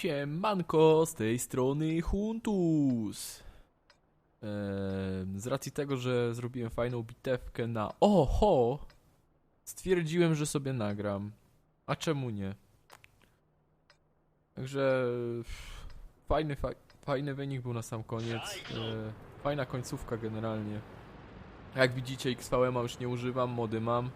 Siemanko, z tej strony Huntus. Em, z racji tego, że zrobiłem fajną bitewkę na Oho, stwierdziłem, że sobie nagram. A czemu nie? Także fajny, fa fajny wynik był na sam koniec. E, fajna końcówka generalnie. Jak widzicie, XVM już nie używam, mody mam.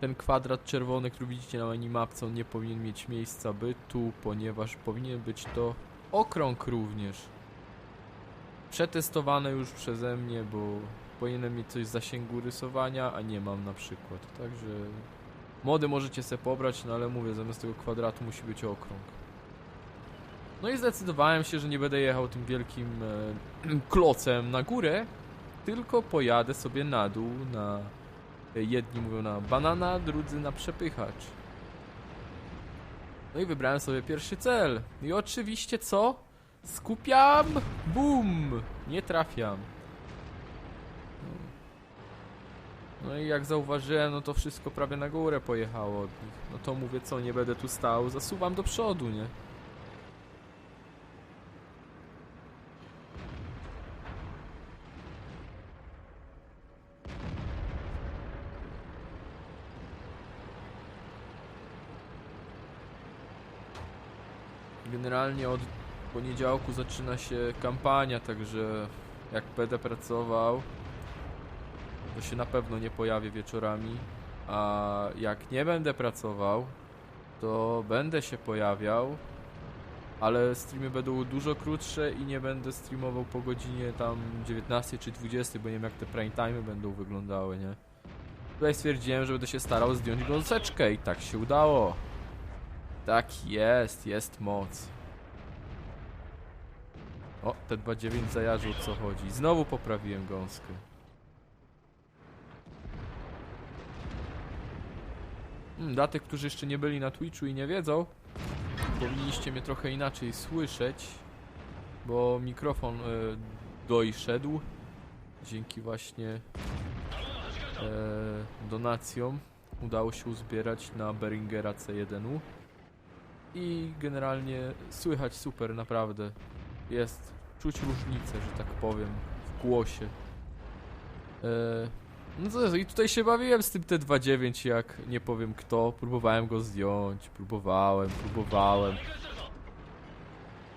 Ten kwadrat czerwony, który widzicie na minimapce, on nie powinien mieć miejsca bytu, ponieważ powinien być to okrąg również. Przetestowane już przeze mnie, bo powinienem mieć coś z zasięgu rysowania, a nie mam na przykład. Także mody możecie sobie pobrać, no ale mówię, zamiast tego kwadratu musi być okrąg. No i zdecydowałem się, że nie będę jechał tym wielkim e, klocem na górę, tylko pojadę sobie na dół na Jedni mówią na banana, drudzy na przepychacz. No i wybrałem sobie pierwszy cel. I oczywiście co? Skupiam! Bum! Nie trafiam. No i jak zauważyłem, no to wszystko prawie na górę pojechało od nich. No to mówię, co, nie będę tu stał, zasuwam do przodu, nie? Generalnie od poniedziałku zaczyna się kampania, także jak będę pracował, to się na pewno nie pojawię wieczorami, a jak nie będę pracował, to będę się pojawiał, ale streamy będą dużo krótsze i nie będę streamował po godzinie tam 19 czy 20, bo nie wiem jak te prime time będą wyglądały, nie? Tutaj stwierdziłem, że będę się starał zdjąć gąseczkę i tak się udało. Tak jest, jest moc. O, te 2.9 zajarzył co chodzi. Znowu poprawiłem gąskę. Hmm, dla tych, którzy jeszcze nie byli na Twitchu i nie wiedzą, powinniście mnie trochę inaczej słyszeć, bo mikrofon e, dojszedł dzięki właśnie e, donacjom. Udało się uzbierać na Beringera C1U i generalnie słychać super, naprawdę. Jest, czuć różnicę, że tak powiem, w głosie. Eee, no co, i tutaj się bawiłem z tym T29, jak nie powiem kto. Próbowałem go zdjąć, próbowałem, próbowałem.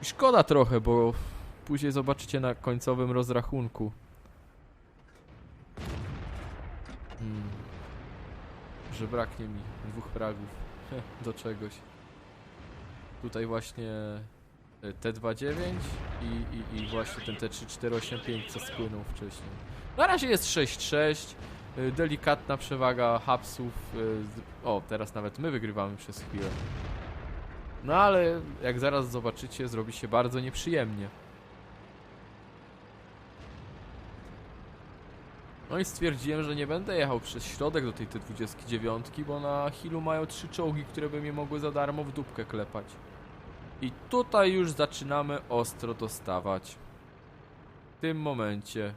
I szkoda trochę, bo później zobaczycie na końcowym rozrachunku. Hmm. Że braknie mi dwóch fragów do czegoś tutaj właśnie e, T29 i, i, i właśnie ten T3485 co spłynął wcześniej. Na razie jest 6-6, e, delikatna przewaga hapsów, e, o teraz nawet my wygrywamy przez chwilę. No ale jak zaraz zobaczycie zrobi się bardzo nieprzyjemnie. No i stwierdziłem, że nie będę jechał przez środek do tej T29, bo na Hillu mają trzy czołgi, które by mnie mogły za darmo w dupkę klepać. I tutaj już zaczynamy ostro dostawać. W tym momencie.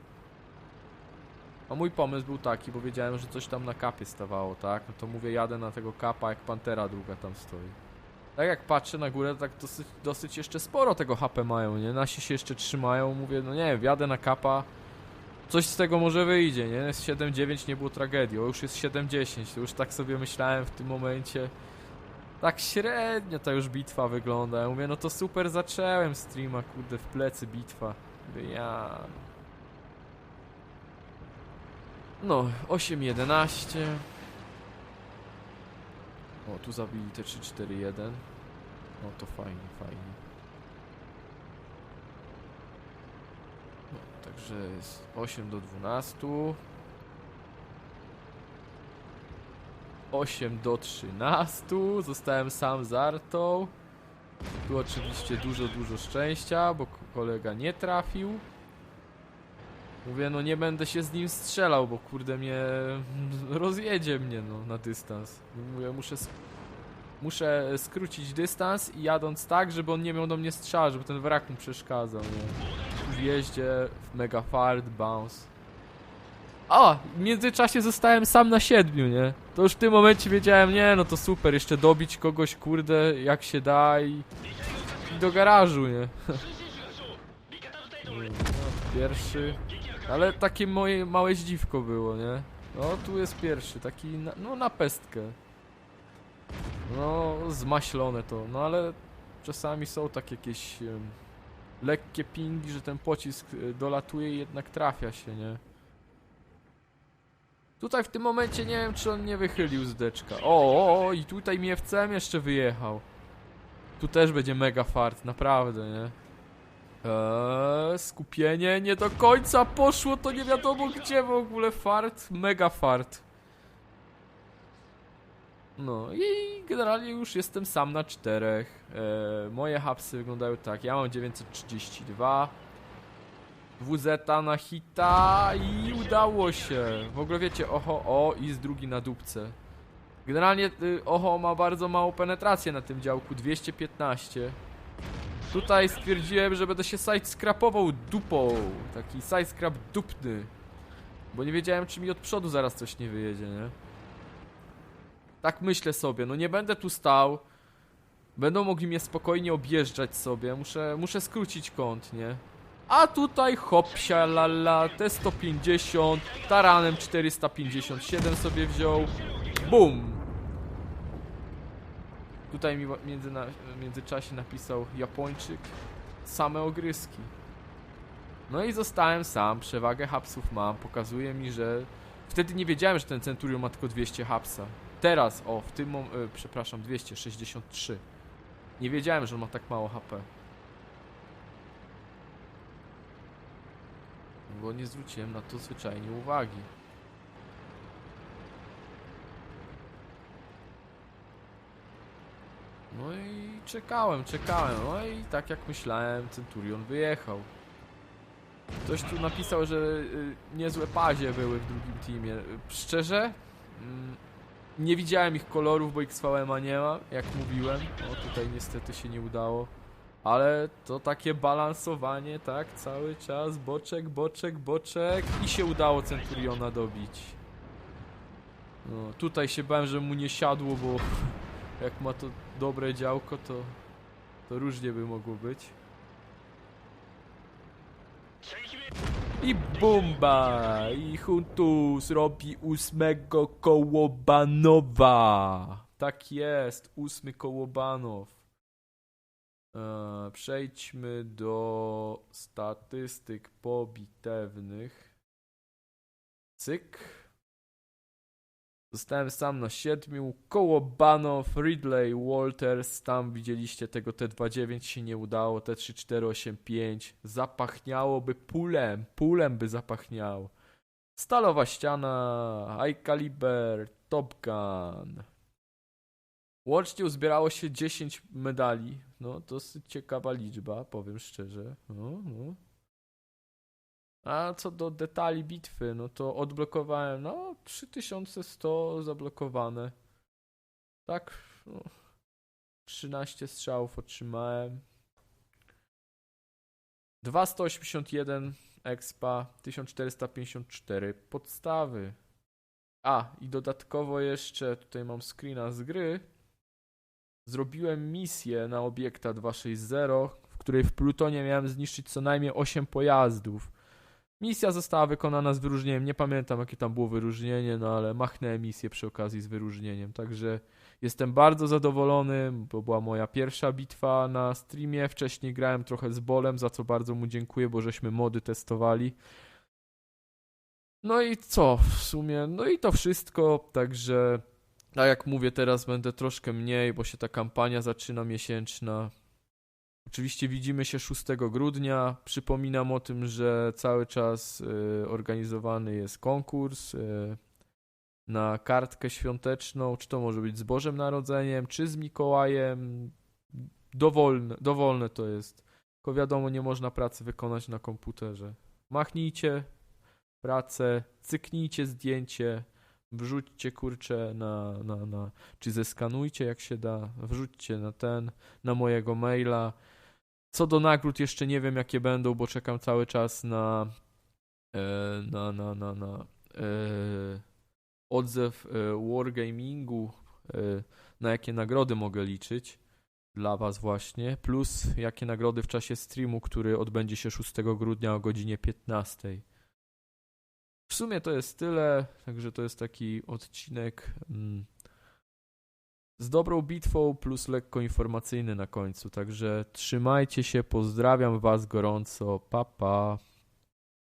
A mój pomysł był taki, bo wiedziałem, że coś tam na kapie stawało, tak? No to mówię, jadę na tego kapa, jak pantera druga tam stoi. Tak jak patrzę na górę, tak dosyć, dosyć jeszcze sporo tego HP mają, nie? Nasi się jeszcze trzymają, mówię, no nie wiem, jadę na kapa. Coś z tego może wyjdzie, nie? Z 7-9 nie było tragedii, o już jest 7-10, to już tak sobie myślałem w tym momencie. Tak średnio ta już bitwa wygląda. Ja mówię, no to super zacząłem streama, kurde, w plecy bitwa. Ja... No, 8-11. O, tu zabili te 3-4-1. No to fajnie, fajnie. No, także jest 8 do 12. 8 do 13. Zostałem sam z Artą. Tu oczywiście dużo, dużo szczęścia, bo kolega nie trafił. Mówię, no nie będę się z nim strzelał, bo kurde mnie rozjedzie mnie no, na dystans. Mówię, muszę, muszę skrócić dystans i jadąc tak, żeby on nie miał do mnie strzała, żeby ten wrak mu przeszkadzał. Nie? W jeździe, w mega fart, bounce. A, w międzyczasie zostałem sam na siedmiu, nie? To już w tym momencie wiedziałem, nie, no to super, jeszcze dobić kogoś, kurde, jak się da i... i do garażu, nie? No, pierwszy. Ale takie moje małe zdziwko było, nie? No, tu jest pierwszy, taki, na, no na pestkę. No, zmaślone to, no ale czasami są tak jakieś em, lekkie pingi, że ten pocisk y, dolatuje i jednak trafia się, nie? Tutaj w tym momencie nie wiem, czy on nie wychylił z deczka. O, o, o i tutaj mi FCM jeszcze wyjechał. Tu też będzie mega fart, naprawdę, nie? Eee, skupienie nie do końca poszło, to nie wiadomo gdzie w ogóle fart, mega fart. No i generalnie już jestem sam na czterech. Eee, moje hapsy wyglądają tak, ja mam 932. WZ na hita i udało się. W ogóle wiecie, oho, o i z drugi na dupce. Generalnie y, oho ma bardzo małą penetrację na tym działku, 215. Tutaj stwierdziłem, że będę się side scrapował dupą. Taki side scrap dupny. Bo nie wiedziałem, czy mi od przodu zaraz coś nie wyjedzie, nie? Tak myślę sobie, no nie będę tu stał. Będą mogli mnie spokojnie objeżdżać sobie. Muszę, muszę skrócić kąt, nie? A tutaj hopsia lala, T150, taranem 457 sobie wziął. Bum! Tutaj mi wa- między w międzyczasie napisał Japończyk. Same ogryski. No i zostałem sam, przewagę hapsów mam, pokazuje mi, że... Wtedy nie wiedziałem, że ten Centurion ma tylko 200 hapsa. Teraz, o, w tym mom... e, przepraszam, 263. Nie wiedziałem, że on ma tak mało HP. Bo nie zwróciłem na to zwyczajnie uwagi. No i czekałem, czekałem. No i tak jak myślałem, Centurion wyjechał. Ktoś tu napisał, że y, niezłe pazie były w drugim teamie. Szczerze, mm, nie widziałem ich kolorów, bo XVM-a nie ma, jak mówiłem. O, tutaj niestety się nie udało. Ale to takie balansowanie, tak, cały czas, boczek, boczek, boczek i się udało Centuriona dobić. No, tutaj się bałem, że mu nie siadło, bo jak ma to dobre działko, to, to różnie by mogło być. I bumba! I Huntus robi ósmego kołobanowa! Tak jest, ósmy kołobanow. Eee, przejdźmy do statystyk pobitewnych. Cyk. Zostałem sam na siedmiu. Koło Banow, Ridley, Walters. Tam widzieliście tego T29 się nie udało. T3485. Zapachniałoby pulem. Pulem by zapachniał. Stalowa ściana. High Caliber. Top Gun. Łącznie uzbierało się 10 medali. No, dosyć ciekawa liczba, powiem szczerze. No, no. A co do detali bitwy, no to odblokowałem, no 3100 zablokowane. Tak, no, 13 strzałów otrzymałem. 281 expa, 1454 podstawy. A, i dodatkowo jeszcze, tutaj mam screena z gry. Zrobiłem misję na obiekta 260, w której w Plutonie miałem zniszczyć co najmniej 8 pojazdów. Misja została wykonana z wyróżnieniem. Nie pamiętam, jakie tam było wyróżnienie, no ale machnąłem misję przy okazji z wyróżnieniem. Także jestem bardzo zadowolony, bo była moja pierwsza bitwa na streamie. Wcześniej grałem trochę z Bolem, za co bardzo mu dziękuję, bo żeśmy mody testowali. No i co w sumie? No i to wszystko. Także, a jak mówię, teraz będę troszkę mniej, bo się ta kampania zaczyna miesięczna. Oczywiście widzimy się 6 grudnia. Przypominam o tym, że cały czas y, organizowany jest konkurs y, na kartkę świąteczną, czy to może być z Bożym Narodzeniem, czy z Mikołajem. Dowolne, dowolne to jest. Tylko wiadomo, nie można pracy wykonać na komputerze. Machnijcie pracę, cyknijcie zdjęcie, wrzućcie kurczę na, na, na, czy zeskanujcie jak się da, wrzućcie na ten, na mojego maila. Co do nagród jeszcze nie wiem jakie będą, bo czekam cały czas na e, na, na, na, na e, odzew e, Wargamingu, e, na jakie nagrody mogę liczyć. dla Was właśnie, plus jakie nagrody w czasie streamu, który odbędzie się 6 grudnia o godzinie 15. W sumie to jest tyle, także to jest taki odcinek mm, z dobrą bitwą plus lekko informacyjny na końcu. Także trzymajcie się, pozdrawiam Was gorąco, pa pa.